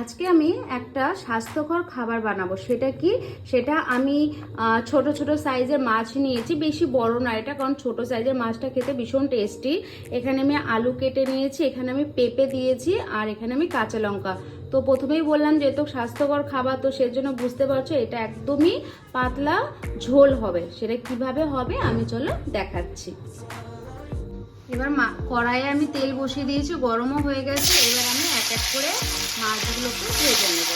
আজকে আমি একটা স্বাস্থ্যকর খাবার বানাবো। সেটা কি? সেটা আমি ছোট ছোট সাইজের মাছ নিয়েছি। বেশি বড় না, এটা কারণ ছোট সাইজের মাছটা খেতে ভীষণ টেস্টি। এখানে আমি আলু কেটে নিয়েছি, এখানে আমি পেঁপে দিয়েছি, আর এখানে আমি কাঁচা লঙ্কা। তো প্রথমেই বললাম যেহেতু স্বাস্থ্যকর খাবার, তো সেজন্য বুঝতে পারছ, এটা একদমই পাতলা ঝোল হবে। সেটা কীভাবে হবে, আমি চলো দেখাচ্ছি। এবার মা, কড়াইয়ে আমি তেল বসিয়ে দিয়েছি, গরমও হয়ে গেছে, এবার আমি এক এক করে মাছগুলোকে ভেজে নেব।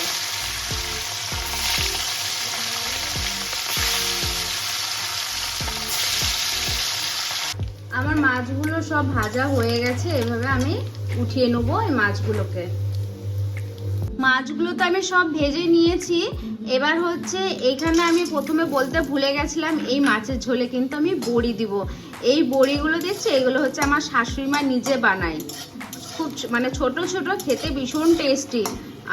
আমার মাছগুলো সব ভাজা হয়ে গেছে, এভাবে আমি উঠিয়ে নেব এই মাছগুলোকে। মাছগুলো তো আমি সব ভেজে নিয়েছি। এবার হচ্ছে এখানে আমি প্রথমে বলতে ভুলে গেছিলাম, এই মাছের ঝোলে কিন্তু আমি বড়ি দিব। এই বড়িগুলো দেখছি? এগুলো হচ্ছে আমার শাশুড়ি মা নিজে বানায়। খুব মানে ছোট ছোট, খেতে ভীষণ টেস্টি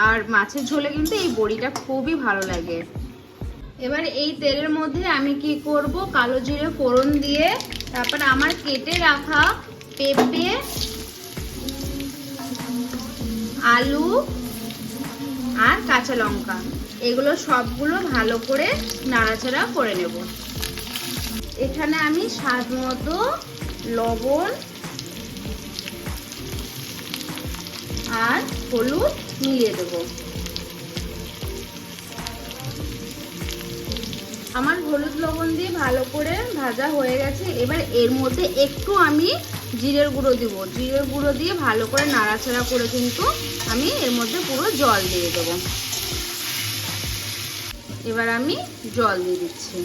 আর মাছের ঝোলে কিন্তু এই বড়িটা খুবই ভালো লাগে। এবার এই তেলের মধ্যে আমি কি করব? কালো জিরে ফোড়ন দিয়ে, তারপর আমার কেটে রাখা পেঁপে, আলু আর কাঁচা লঙ্কা। এগুলো সবগুলো ভালো করে নাড়াচাড়া করে নেব। এখানে আমি স্বাদ মতো লবণ আর হলুদ মিলিয়ে দেব। আমার হলুদ লবণ দিয়ে ভালো করে ভাজা হয়ে গেছে। এবার এর মধ্যে একটু আমি জিরের গুঁড়ো দিব। জিরের গুঁড়ো দিয়ে ভালো করে নাড়াচাড়া করে কিন্তু আমি এর মধ্যে পুরো জল দিয়ে দেবো। এবার আমি জল দিয়ে দিচ্ছি।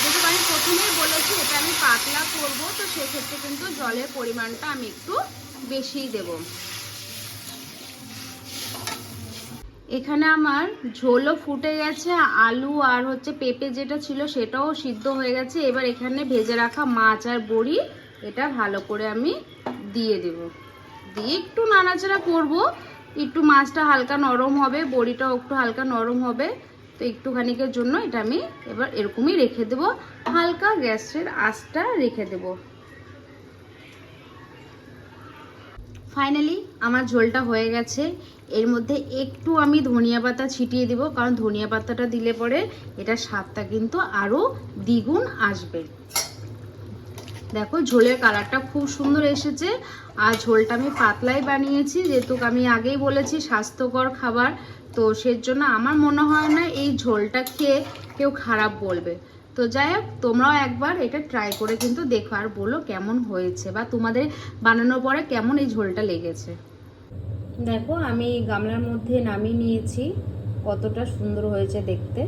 যেহেতু আমি প্রথমেই বলেছি এটা আমি পাতলা করব, তো সেক্ষেত্রে কিন্তু জলের পরিমাণটা আমি একটু বেশিই দেব। এখানে আমার ঝোলও ফুটে গেছে, আলু আর হচ্ছে পেঁপে যেটা ছিল সেটাও সিদ্ধ হয়ে গেছে। এবার এখানে ভেজে রাখা মাছ আর বড়ি এটা ভালো করে আমি দিয়ে দেব। দিয়ে একটু নাড়াচাড়া করব। একটু মাছটা হালকা নরম হবে, বড়িটাও একটু হালকা নরম হবে। তো একটুখানিকের জন্য এটা আমি এবার এরকমই রেখে দেব। হালকা গ্যাসের আঁচটা রেখে দেব। ফাইনালি আমার ঝোলটা হয়ে গেছে। এর মধ্যে একটু আমি ধনিয়া পাতা ছিটিয়ে দিব, কারণ ধনিয়া পাতাটা দিলে পরে এটা স্বাদটা কিন্তু আরও দ্বিগুণ আসবে। দেখো, ঝোলের কালারটা খুব সুন্দর এসেছে। আর ঝোলটা আমি পাতলাই বানিয়েছি, যেহেতু আমি আগেই বলেছি স্বাস্থ্যকর খাবার, তো সের জন্য আমার মনে হয় না এই ঝোলটা খেয়ে কেউ খারাপ বলবে। তো যাই হোক, তোমরাও একবার এটা ট্রাই করে কিন্তু দেখো আর বলো কেমন হয়েছে বা তোমাদের বানানোর পরে কেমন এই ঝোলটা লেগেছে। দেখো, আমি গামলার মধ্যে নামিয়ে নিয়েছি, কতটা সুন্দর হয়েছে দেখতে।